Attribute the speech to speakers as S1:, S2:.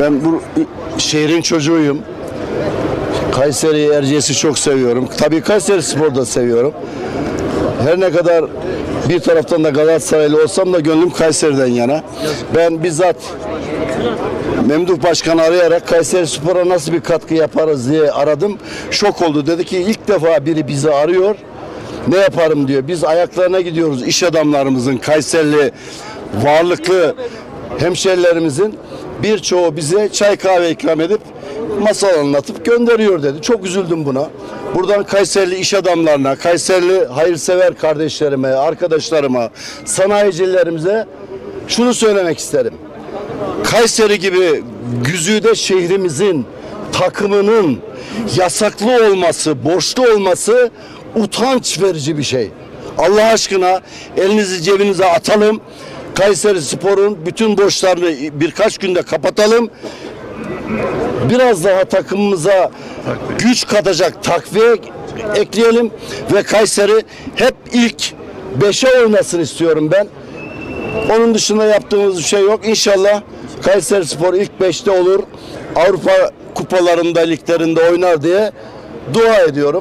S1: Ben bu şehrin çocuğuyum. Kayseri Erciyes'i çok seviyorum. Tabii Kayseri Spor'u da seviyorum. Her ne kadar bir taraftan da Galatasaraylı olsam da gönlüm Kayseri'den yana. Ben bizzat Memduh Başkan'ı arayarak Kayseri Spor'a nasıl bir katkı yaparız diye aradım. Şok oldu. Dedi ki ilk defa biri bizi arıyor. Ne yaparım diyor. Biz ayaklarına gidiyoruz iş adamlarımızın, Kayserili varlıklı hemşerilerimizin birçoğu bize çay kahve ikram edip masal anlatıp gönderiyor dedi. Çok üzüldüm buna. Buradan Kayserili iş adamlarına, Kayserili hayırsever kardeşlerime, arkadaşlarıma, sanayicilerimize şunu söylemek isterim. Kayseri gibi güzide şehrimizin takımının yasaklı olması, borçlu olması utanç verici bir şey. Allah aşkına elinizi cebinize atalım. Kayseri Spor'un bütün borçlarını birkaç günde kapatalım. Biraz daha takımımıza güç katacak takviye ekleyelim ve Kayseri hep ilk beşe oynasın istiyorum ben. Onun dışında yaptığımız bir şey yok. İnşallah Kayseri Spor ilk 5'te olur. Avrupa kupalarında, liglerinde oynar diye dua ediyorum.